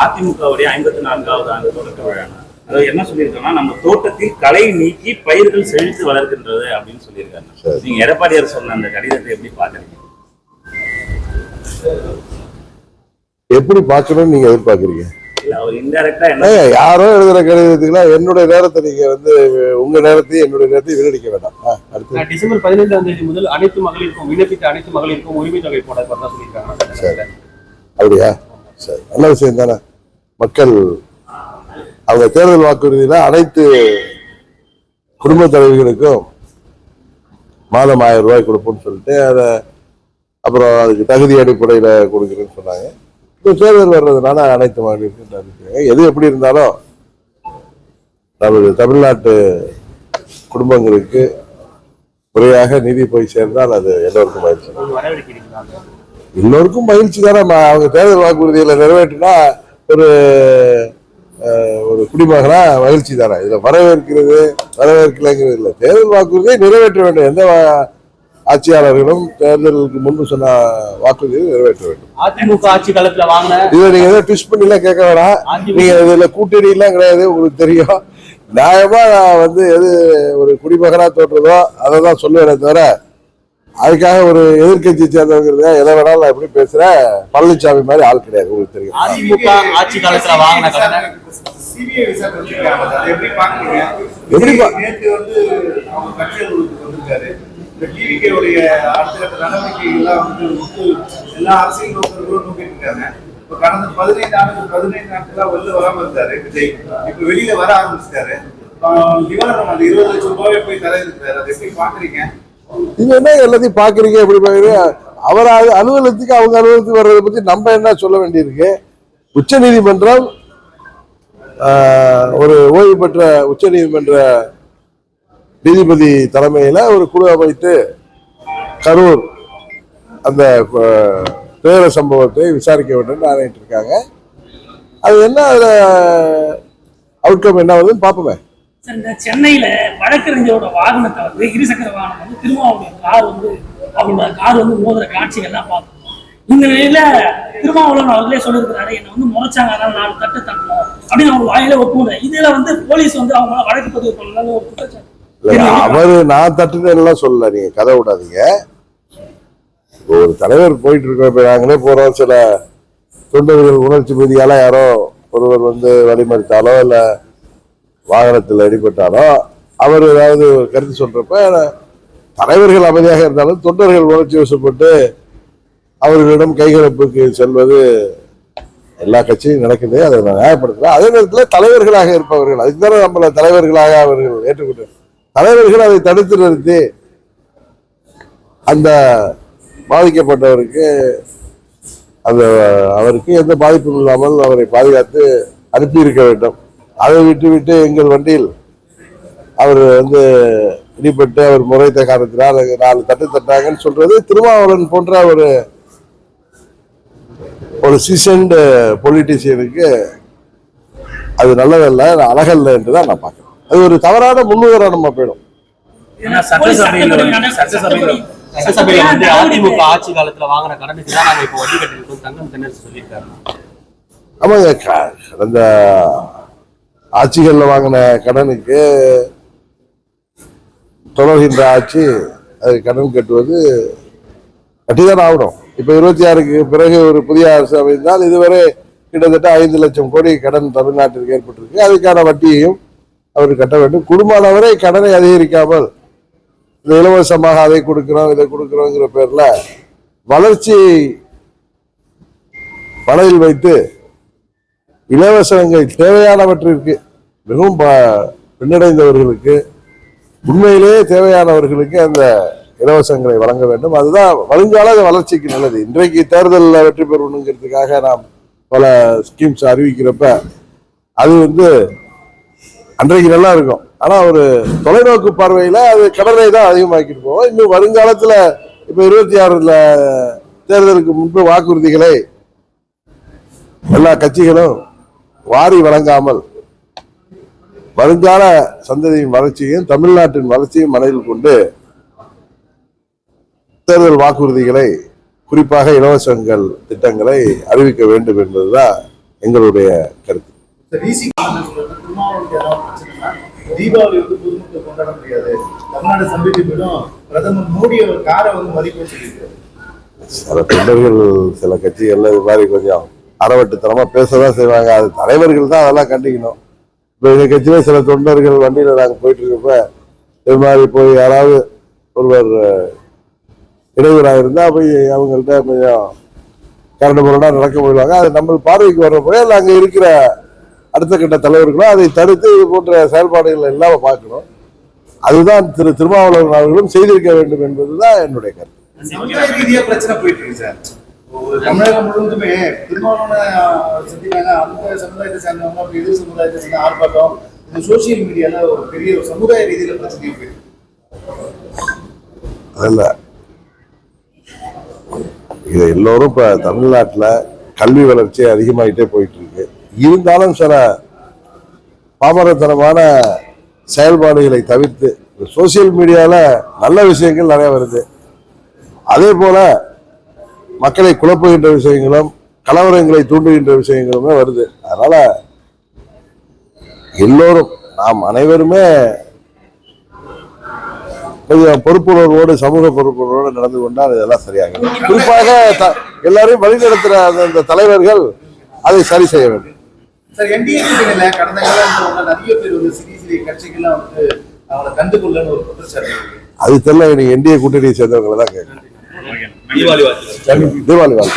அதிமுகவுடைய ஐம்பத்தி நான்காவது ஆண்டு தொடக்க விழா அதாவது என்ன சொல்லியிருக்காங்கன்னா நம்ம தோட்டத்தில் களை நீக்கி பயிர்கள் செழித்து வளர்க்கின்றது அப்படின்னு சொல்லியிருக்காங்க. நீங்க எடப்பாடியார் சொன்ன அந்த கடிதத்தை எப்படி பாக்குறீங்க எப்படி பார்க்கணும்னு நீங்க எதிர்பார்க்கறீங்க? யாரோ எழுதுற கடிதத்துக்குலாம் என்னுடைய நேரத்தை நீங்க வந்து உங்க நேரத்தையும் என்னுடைய நேரத்தையும் வீணடிக்க வேண்டாம். டிசம்பர் பதினைந்தாம் தேதி முதல் அனைத்து மகளிருக்கும் விண்ணப்பித்த அனைத்து மகளிருக்கும் உரிமை தொகை போட சொல்லியிருக்காங்க. சரி. அப்படியா? சரி. நல்ல விஷயம் தானே? மக்கள் அவங்க தேர்தல் வாக்குறுதியில் அனைத்து குடும்ப தலைவிகளுக்கும் மாதம் ஆயிரம் ரூபாய் கொடுப்போம்னு சொல்லிட்டு அதை அப்புறம் அதுக்கு தகுதி அடிப்படையில் கொடுக்குறேன்னு சொன்னாங்க. இப்போ தேர்தல் வர்றதுனால அனைத்து மகளிருக்கும் அறிவிக்கிறாங்க எது எப்படி இருந்தாலும் நமது தமிழ்நாட்டு குடும்பங்களுக்கு முறையாக நிதி போய் சேர்ந்தால் அது எல்லோருக்கும் மகிழ்ச்சி. எல்லோருக்கும் மகிழ்ச்சி தானே அவங்க தேர்தல் வாக்குறுதிகளை நிறைவேற்றினா ஒரு ஒரு குடிமகனா மகிழ்ச்சி தானே. இதுல வரவேற்கிறது வரவேற்கலைங்கிறது இல்லை. தேர்தல் வாக்குறுதியை நிறைவேற்ற வேண்டும். எந்த ஆட்சியாளர்களும் தேர்தலுக்கு முன்பு சொன்ன வாக்குறுதியை நிறைவேற்ற வேண்டும். அதிமுக ஆட்சி காலத்துல வாங்கின இதை நீங்க எதாவது ட்விஸ்ட் பண்ணிலாம் கேட்க வேணாம். நீங்க இதுல கூட்டணி எல்லாம் கிடையாது உங்களுக்கு தெரியும். நியாயமா நான் வந்து எது ஒரு குடிமகனா தோற்றதோ அதை தான் சொல்லுவேனே தவிர அதுக்காக ஒரு எதிர்க்கட்சி சேர்ந்தவங்க எதை வேணாலும் நான் எப்படி பேசுறேன் பழனிசாமி மாதிரி ஆள் கிடையாது உங்களுக்கு தெரியும். அதிமுக ஆட்சி காலத்துல வாங்கின எப்படி நேற்று வந்து அவங்க கட்சியில் வந்திருக்காரு. இந்த டிவிகே உடைய அடுத்த நடவடிக்கைகள்லாம் வந்து எல்லா அரசியல் நோக்கர்களும் நோக்கிட்டு இருக்காங்க. இப்ப கடந்த பதினைந்து ஆண்டு பதினைந்து நாட்களா வெளில வராம இருந்தாரு விஜய். இப்ப வெளியில வர ஆரம்பிச்சிட்டாரு. நிவாரணம் அந்த இருபது லட்சம் ரூபாய் போய் தர இருக்கிறாரு. அதை எப்படி பாக்குறீங்க நீங்க என்ன எல்லாத்தையும் பாக்குறீங்க எப்படி பாக்குறீங்க? அவர் அலுவலகத்துக்கு அவங்க அலுவலகத்துக்கு வர்றதை பத்தி நம்ம என்ன சொல்ல வேண்டியிருக்கு? உச்ச நீதிமன்றம் ஒரு ஓய்வு பெற்ற உச்ச நீதிமன்ற நீதிபதி தலைமையில ஒரு குழு அமைத்து கரூர் அந்த பேர துயர சம்பவத்தை விசாரிக்க வேண்டும் ஆணையிட்டு இருக்காங்க அது என்ன அதில் அவுட்கம் என்ன வருதுன்னு பார்ப்போமே. இந்த சென்னையில வழக்கறிஞரோட வாகனத்தை வந்து இருசக்கர வாகனம் வந்து திருமாவளவன் கார் வந்து அவங்களோட கார் வந்து மோதுற காட்சிகள்லாம் பார்த்தோம் இந்த நிலையில திருமாவளவன் அவர்களே சொல்லியிருக்கிறாரு என்னை வந்து முறைச்சாங்க அதனால நாலு தட்டு தட்டணும் அப்படின்னு அவங்க வாயில ஒப்புமுறை இதுல வந்து போலீஸ் வந்து அவங்க வழக்கு பதிவு பண்ணலாம்னு ஒரு குற்றச்சாட்டு. அவரு நான் தட்டுதெல்லாம் சொல்லல நீங்க கதை விடாதீங்க. ஒரு தலைவர் போயிட்டு இருக்கோம் நாங்களே போறோம் சில தொண்டர்கள் உணர்ச்சி பகுதியால யாரோ ஒருவர் வந்து வழிமறித்தாலோ இல்ல வாகனத்தில் அடிபட்டாலோ அவர் ஏதாவது கருத்து சொல்றப்ப தலைவர்கள் அமைதியாக இருந்தாலும் தொண்டர்கள் உணர்ச்சி வசப்பட்டு அவர்களிடம் கைகலப்புக்கு செல்வது எல்லா கட்சியும் நடக்குது அதை நான் நியாயப்படுத்துகிறேன் அதே நேரத்தில் தலைவர்களாக இருப்பவர்கள் அதுக்கு தானே நம்மள தலைவர்களாக அவர்கள் ஏற்றுக்கொண்டு தலைவர்கள் அதை தடுத்து நிறுத்தி அந்த பாதிக்கப்பட்டவருக்கு அந்த அவருக்கு எந்த பாதிப்பும் இல்லாமல் அவரை பாதுகாத்து அனுப்பியிருக்க வேண்டும். அதை விட்டு விட்டு எங்கள் வண்டியில் அவர் வந்து இடிபட்டு அவர் முறைத்த காரணத்தினால் நாலு தட்டு தட்டாங்கன்னு சொல்றது. திருமாவளவன் போன்ற ஒரு ஒரு சீசன்டு பொலிட்டீஷியனுக்கு அது நல்லதல்ல அழகல்ல என்று தான் நான் பார்க்கிறேன். அது ஒரு தவறான முன்னுதாரணமா போயிடும். ஏன்னா போலீஸ் சட்டசபையில வந்து- அதிமுக ஆட்சி காலத்துல வாங்கின கடனுக்கு தான் நாங்க இப்போ வட்டி கட்டிருக்கோம் தங்கம் தென்னரசு சொல்லியிருக்காரு ஆமாங்க கடந்த ஆட்சிகளில் வாங்கின கடனுக்கு தொடர்கின்ற ஆட்சி அது கடன் கட்டுவது கட்டிதான் ஆகணும். இப்போ இருபத்தி ஆறுக்கு பிறகு ஒரு புதிய அரசு அமைந்தால் இதுவரை கிட்டத்தட்ட ஐந்து லட்சம் கோடி கடன் தமிழ்நாட்டிற்கு ஏற்பட்டிருக்கு. அதுக்கான வட்டியையும் அவர் கட்ட வேண்டும். குடும்பமானவரை கடனை அதிகரிக்காமல் இந்த இலவசமாக அதை கொடுக்குறோம் இதை கொடுக்குறோங்கிற பேரில் வளர்ச்சி வலையில் வைத்து இலவசங்கள் தேவையானவற்றிற்கு மிகவும் ப- பின்னடைந்தவர்களுக்கு உண்மையிலேயே தேவையானவர்களுக்கு அந்த இலவசங்களை வழங்க வேண்டும். அதுதான் வருங்கால வளர்ச்சிக்கு நல்லது. இன்றைக்கு தேர்தலில் வெற்றி பெறணுங்கிறதுக்காக நாம் பல ஸ்கீம்ஸ் அறிவிக்கிறப்ப அது வந்து அன்றைக்கு நல்லா இருக்கும் ஆனால் ஒரு தொலைநோக்கு பார்வையில் அது கடனை தான் அதிகமாக்கிட்டு போவோம் இன்னும் வருங்காலத்தில் இப்போ இருபத்தி ஆறில் தேர்தலுக்கு முன்பு வாக்குறுதிகளை எல்லா கட்சிகளும் வாரி வழங்காமல் வருங்கால சந்ததியின் வளர்ச்சியையும் தமிழ்நாட்டின் வளர்ச்சியும் மனதில் கொண்டு தேர்தல் வாக்குறுதிகளை குறிப்பாக இலவசங்கள் திட்டங்களை அறிவிக்க வேண்டும் என்பதுதான் எங்களுடைய கருத்து. தீபாவளி வந்து பொதுமக்கள் கொண்டாட முடியாது. தமிழ்நாடு சம்பிட்டு போயிடும். பிரதமர் மோடி அவர் காரை வந்து மதிப்பு சொல்லியிருக்காரு. சில தொண்டர்கள் சில கட்சிகள்ல இது மாதிரி கொஞ்சம் அறவட்டுத்தனமாக பேச தான் செய்வாங்க. அது தலைவர்கள் தான் அதெல்லாம் கண்டிக்கணும். இப்போ எங்கள் கட்சியில சில தொண்டர்கள் வண்டியில் நாங்கள் போயிட்டுருக்கப்ப இது மாதிரி போய் யாராவது ஒருவர் அஹ், இடையூறாக போய் அவங்கள்ட்ட கொஞ்சம் கரண்டு முரடாக நடக்க போயிடுவாங்க. அது நம்ம பார்வைக்கு வர்றப்போ இல்லை அங்கே இருக்கிற அடுத்த கட்ட தலைவர்களும் அதை தடுத்து இது போன்ற செயல்பாடுகள் இல்லாமல் பார்க்கணும். அதுதான் திரு திருமாவளவன் அவர்களும் செய்திருக்க வேண்டும் என்பதுதான் என்னுடைய கருத்து. ஒரு தமிழகம் முழுவதுமே பெரும்பாலான சந்திக்கிறாங்க அந்த சமுதாயத்தை சேர்ந்தவங்க அப்படி எதிர் சமுதாயத்தை சேர்ந்த ஆர்ப்பாட்டம் இந்த சோசியல் மீடியால ஒரு பெரிய ஒரு சமுதாய ரீதியில பிரச்சனை இருக்கு. அதில் இது எல்லோரும் இப்போ தமிழ்நாட்டில் கல்வி வளர்ச்சி அதிகமாகிட்டே போயிட்டு இருக்கு இருந்தாலும் சில பாமரத்தனமான செயல்பாடுகளை தவிர்த்து சோசியல் மீடியாவில் நல்ல விஷயங்கள் நிறைய வருது அதே போல மக்களை குழப்புகின்ற விஷயங்களும் கலவரங்களை தூண்டுகின்ற விஷயங்களுமே வருது. அதனால எல்லோரும் நாம் அனைவருமே கொஞ்சம் பொறுப்புணர்வோடு சமூக பொறுப்புணர்வோடு நடந்து கொண்டால் இதெல்லாம் சரியாகும். குறிப்பாக எல்லாரையும் வழிநடத்துகிற அந்த தலைவர்கள் அதை சரி செய்ய வேண்டும். சார் என்டிஏ கூட்டணியில கடந்த காலத்துல நிறைய பேர் வந்து சிறிய சிறிய கட்சிகள்லாம் வந்து அவங்களை கண்டுகொள்ளன்னு ஒரு குற்றச்சாட்டு இருக்கு. அது தெரியல நீங்க என்டிஏ கூட்டணியை சேர்ந்தவங்களை தான் கேட்கணும் ये वाली। बात वाली।